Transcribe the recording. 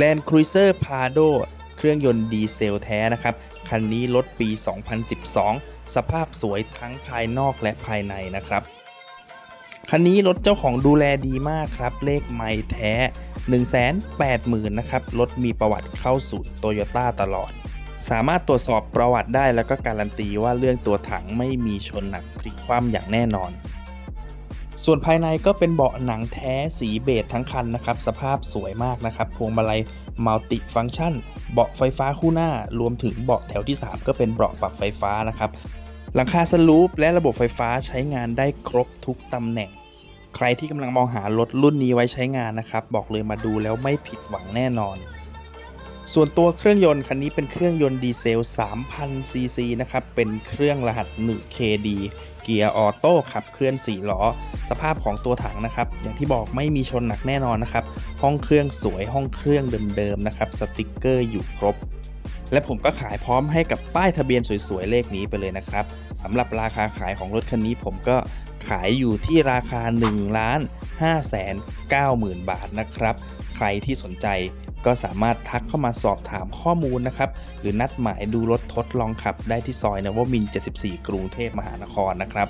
Land Cruiser Prado เครื่องยนต์ดีเซลแท้นะครับ คันนี้รถปี 2012 สภาพสวยทั้งภายนอกและภายในนะครับ คันนี้รถเจ้าของดูแลดีมากครับ เลขไม่แท้ 180,000นะครับ รถมีประวัติเข้าสู่โตโยต้าตลอด สามารถตรวจสอบประวัติได้แล้วก็การันตีว่าเรื่องตัวถังไม่มีชนหนักพลิกคว่ำอย่างแน่นอน ส่วนภายในก็เป็นเบาะหนังแท้สีเบจทั้งคันนะครับ สภาพสวยมากนะครับ พวงมาลัยมัลติฟัง c t ชัน เบาะไฟฟ้าคู่หน้า รวมถึงเบาะแถวที่ 3 ก็เป็นเบาะปรับไฟฟ้านะครับ หลังคาสลูปและระบบไฟฟ้าใช้งานได้ครบทุกตำแหน่ง ใครที่กำลังมองหารถรุ่นนี้ไว้ใช้งานนะครับ บอกเลยมาดูแล้วไม่ผิดหวังแน่นอนส่วนตัวเครื่องยนต์คันนี้เป็นเครื่องยนต์ดีเซล 3,000 ซีซีนะครับ เป็นเครื่องรหัส 1KD เกียร์ออโต้ขับเคลื่อน 4 ล้อ สภาพของตัวถังนะครับ อย่างที่บอกไม่มีชนหนักแน่นอนนะครับ ห้องเครื่องสวยห้องเครื่องเดิมๆนะครับ สติกเกอร์อยู่ครบ และผมก็ขายพร้อมให้กับป้ายทะเบียนสวยๆเลขนี้ไปเลยนะครับสำหรับราคาขายของรถคันนี้ผมก็ขายอยู่ที่ราคา1ล้าน5แสน9หมื่นบาทนะครับ ใครที่สนใจก็สามารถทักเข้ามาสอบถามข้อมูลนะครับ หรือนัดหมายดูรถทดลองขับได้ที่ซอยนวมิน 74 กรุงเทพมหานครนะครับ